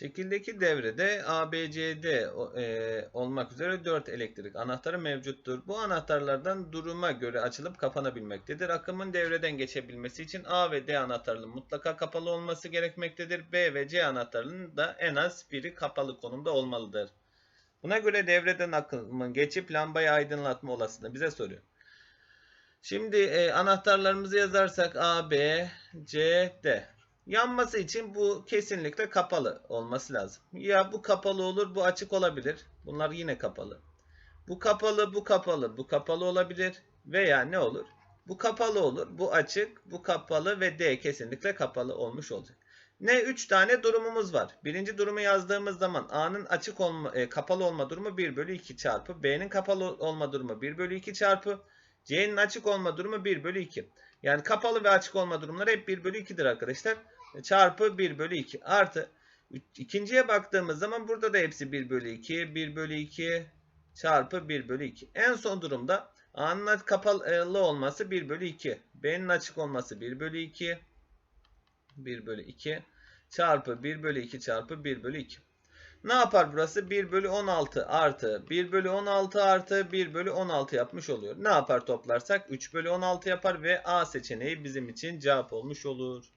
Şekildeki devrede ABCD e, olmak üzere 4 elektrik anahtarı mevcuttur. Bu anahtarlardan duruma göre açılıp kapanabilmektedir. Akımın devreden geçebilmesi için A ve D anahtarının mutlaka kapalı olması gerekmektedir. B ve C anahtarının da en az biri kapalı konumda olmalıdır. Buna göre devreden akımın geçip lambayı aydınlatma olasılığını bize soruyor. Şimdi e, anahtarlarımızı yazarsak A, B, C, D. Yanması için bu kesinlikle kapalı olması lazım. Ya bu kapalı olur, bu açık olabilir. Bunlar yine kapalı. Bu kapalı, bu kapalı, bu kapalı olabilir. Veya ne olur? Bu kapalı olur, bu açık, bu kapalı ve D kesinlikle kapalı olmuş olacak. Ne 3 tane durumumuz var. Birinci durumu yazdığımız zaman A'nın açık olma, e, kapalı olma durumu 1 bölü 2 çarpı B'nin kapalı olma durumu 1 bölü 2 çarpı C'nin açık olma durumu 1 bölü 2. Yani kapalı ve açık olma durumları hep 1 bölü 2'dir arkadaşlar. Çarpı 1 bölü 2 artı ikinciye baktığımız zaman burada da hepsi 1 bölü 2, 1 bölü 2 çarpı 1 bölü 2. En son durumda A'nın kapalı olması 1 bölü 2. B'nin açık olması 1 bölü 2. 1 bölü 2 çarpı 1 bölü 2 çarpı 1 bölü 2. Ne yapar burası? 1 bölü 16 artı 1 bölü 16 artı 1 bölü 16 yapmış oluyor. Ne yapar toplarsak? 3 bölü 16 yapar ve A seçeneği bizim için cevap olmuş olur.